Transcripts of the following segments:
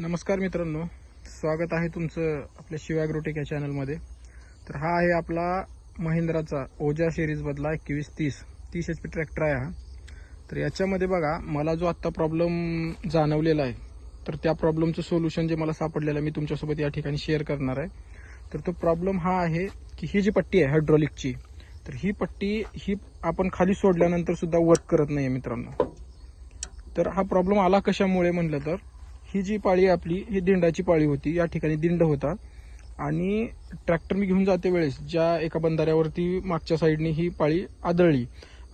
नमस्कार मित्रांनो स्वागत आहे तुमचं आपल्या शिव ॲग्रोटेक या चॅनलमध्ये तर हा आहे आपला महिंद्राचा ओजा सिरीजमधला एकवीस तीस तीस एच पी ट्रॅक्टर आहे हा. तर याच्यामध्ये बघा मला जो आत्ता प्रॉब्लेम जाणवलेला आहे तर त्या प्रॉब्लेमचं सोल्युशन जे मला सापडलेलं आहे मी तुमच्यासोबत या ठिकाणी शेअर करणार आहे. तर तो प्रॉब्लेम हा आहे की ही जी पट्टी आहे हायड्रॉलिकची तर ही पट्टी ही आपण खाली सोडल्यानंतर सुद्धा वर्क करत नाही आहे मित्रांनो. तर हा प्रॉब्लेम आला कशामुळे म्हटलं तर ही जी पाळी आपली ही दिंडाची पाळी होती. या ठिकाणी दिंड होता. आणि ट्रॅक्टर मी घेऊन जाते वेळेस ज्या एका बंधाऱ्यावरती मागच्या साईडने ही पाळी आदळली.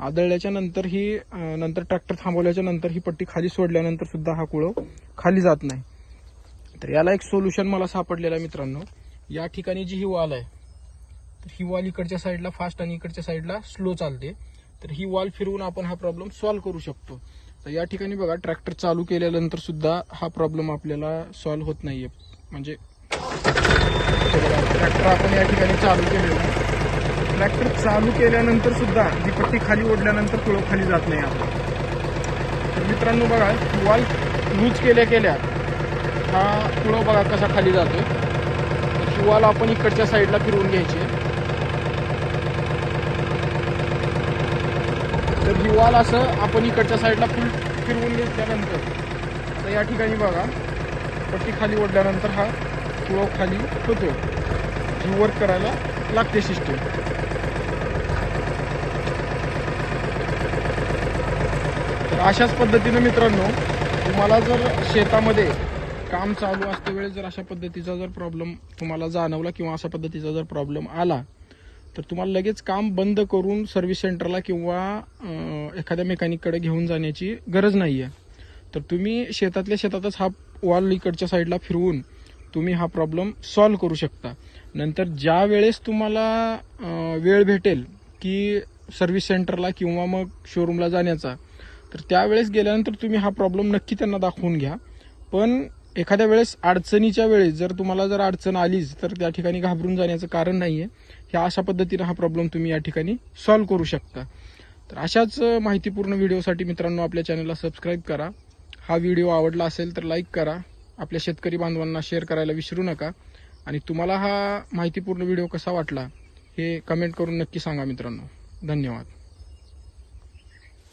आदळल्याच्या नंतर ही नंतर ट्रॅक्टर थांबवल्याच्या नंतर ही पट्टी खाली सोडल्यानंतर सुद्धा हा कुळव खाली जात नाही. तर याला एक सोल्युशन मला सापडलेलं आहे मित्रांनो. या ठिकाणी जी ही वॉल आहे तर ही वॉल इकडच्या साईडला फास्ट आणि इकडच्या साईडला स्लो चालते. तर ही वॉल फिरवून आपण हा प्रॉब्लेम सॉल्व्ह करू शकतो. तर या ठिकाणी बघा ट्रॅक्टर चालू केल्यानंतर सुद्धा हा प्रॉब्लेम आपल्याला सॉल्व होत नाहीये. म्हणजे ट्रॅक्टर आपण या ठिकाणी चालू केलेलं ट्रॅक्टर चालू केल्यानंतर सुद्धा ही पट्टी खाली ओढल्यानंतर कुळव खाली जात नाही आपण. तर मित्रांनो बघा वॉल लूज केल्या केल्या हा कुळव बघा कसा खाली जातोय. तर वॉल आपण इकडच्या साईडला फिरवून घ्यायची आहे तर ही वॉल असं आपण इकडच्या साईडला फुल फिरवून घेतल्यानंतर. तर या ठिकाणी बघा पट्टी खाली ओढल्यानंतर हा कुळव खाली होतो. ही वर्क करायला लागते सिस्टीम तर अशाच पद्धतीने मित्रांनो तुम्हाला जर शेतामध्ये काम चालू असते वेळेस जर अशा पद्धतीचा जर प्रॉब्लेम तुम्हाला जाणवला किंवा अशा पद्धतीचा जर प्रॉब्लेम आला तर तुम्हाला लगेच काम बंद करून सर्व्हिस सेंटरला किंवा एखाद्या मेकॅनिककडे घेऊन जाण्याची गरज नाही आहे तर तुम्ही शेतातल्या शेतातच हा वॉल इकडच्या साईडला फिरवून तुम्ही हा प्रॉब्लेम सॉल्व्ह करू शकता. नंतर ज्या वेळेस तुम्हाला वेळ भेटेल की सर्व्हिस सेंटरला किंवा मग शोरूमला जाण्याचा तर त्यावेळेस गेल्यानंतर तुम्ही हा प्रॉब्लेम नक्की त्यांना दाखवून घ्या. पण एखाद्या वेळेस अडचणीच्या वेळेस जर तुम्हाला जर अडचण आलीच तर त्या ठिकाणी घाबरून जाण्याचं कारण नाही आहे ह्या अशा पद्धतीनं हा प्रॉब्लेम तुम्ही या ठिकाणी सॉल्व्ह करू शकता. तर अशाच माहितीपूर्ण व्हिडिओसाठी मित्रांनो आपल्या चॅनलला सबस्क्राईब करा. हा व्हिडिओ आवडला असेल तर लाईक करा. आपल्या शेतकरी बांधवांना शेअर करायला विसरू नका. आणि तुम्हाला हा माहितीपूर्ण व्हिडिओ कसा वाटला हे कमेंट करून नक्की सांगा मित्रांनो. धन्यवाद.